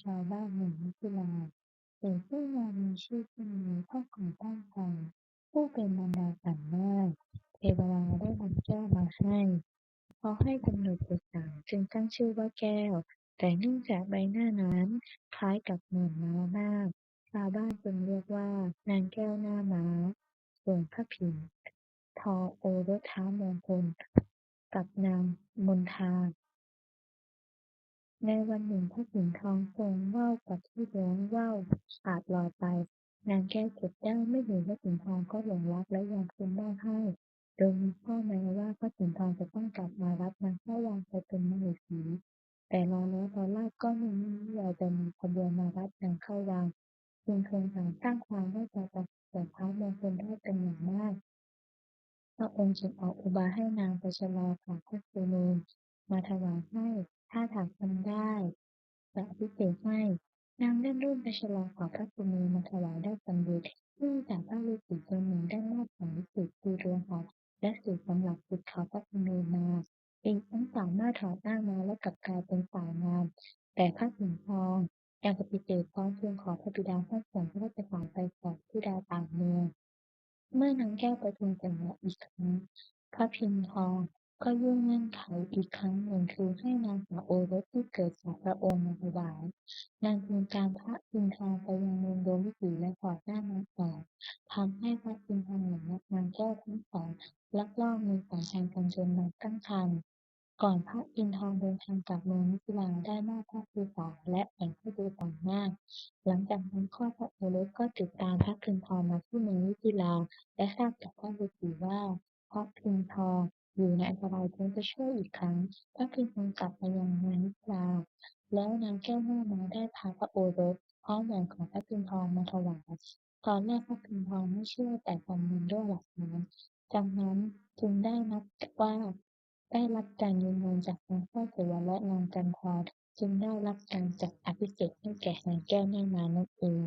ชาวบ้านเมืองมิถิลาแต่ผู้มามีชื่อที่มีพระคุณตั้งใจ ผู้เป็นมารดาสั่งว่าเทวดาได้นำแก้วมาให้ เพราะให้กำเนิดบุตรสาวจึงตั้งชื่อว่าแก้ว แต่เนื่องจากใบหน้านั้นคล้ายกับเหมือนม้ามาก ชาวบ้านจึงเรียกว่านางแก้วหน้าม้า ส่วนพระผินทอโอรสท้ามงคลกับนางมนทา ในวันหนึ่งพระผินทองทรงว่าวกับที่เลี้ยงว่าวขาดลอยไป นางแก้วเก็บได้เมื่อเห็นพระผินทองก็หลงรักและยอมคืนได้ให้โดยมีข้อแม้ว่าพระผินทองจะต้องกลับมารับนางแก้ววางไปเป็นมเหสีแต่รอแล้วรอเล่าก็ไม่มีวี่แววจะมีขบวนมารับนางเข้าวังจึงทรงสั่งสร้างความไว้ใจแก่ท้าวมงคลได้เป็นอย่างมากพระองค์จึงออกอุบายให้นางไปชะลอขอพระสุเมนมาถวายให้ ถ้าหากทำได้ จะอภิเษกให้นางได้ยื่นใบฉลองของพระสุเมนมาถวายได้สำเร็จเนื่องจากพระฤาษีตนหนึ่งได้มอบของวิเศษคือเรือนหอและสูตรสำหรับขุดเขาพระสุเมนมาเอีกทั้งสามารถถอดหน้ามาและกลับกลายเป็นสาวงาม แต่พระผินทองยังปฏิเสธพร้อมทูลขอพระบิดาให้ส่งพระราชทานไปแก่ธิดาวต่างเมืองเมื่อนางแก้วไปทูลแต่งงานอีกครั้งพระผินทอง ก็ยื่นเงื่อนไขอีกครั้งหนึ่งคือให้นางสาวโอรสที่เกิดจากพระองค์มาถวาย นางจึงตามพระผินทองไปยังเมืองโดยวิถีและถอดหน้าม้าออกทำให้พระผินทองหลงรักนางแก้วทั้งสองลักลอบมีสัมพันธ์กันจนนางตั้งครรภ์ก่อนพระอินทร์เดินทางกลับเมืองมิถิลาได้มอบพระภูษาและแต่งให้ดูต่างหน้า หลังจากนั้นข้อพระโอรสก็ติดตามพระผินทองมาที่เมืองมิถิลาและทราบจากพระฤาษีว่าพระผินทอง อยู่ในอันตรายจึงจะช่วยอีกครั้ง พระผินทองกลับมายังเมืองมิถิลาแล้วนางแก้วหน้ามาได้พาพระโอรสพร้อมแหวนของพระผินทองมาถวาย ตอนแรกพระผินทองไม่เชื่อแต่ประเมินด้วยหลักฐานจากนั้นจึงได้นับว่าได้รับการยืนยันจากนางแก้วศิวาและนางจันทร์จึงได้รับการจัดอภิเษกให้แก่นางแก้วหน้ามานั่นเอง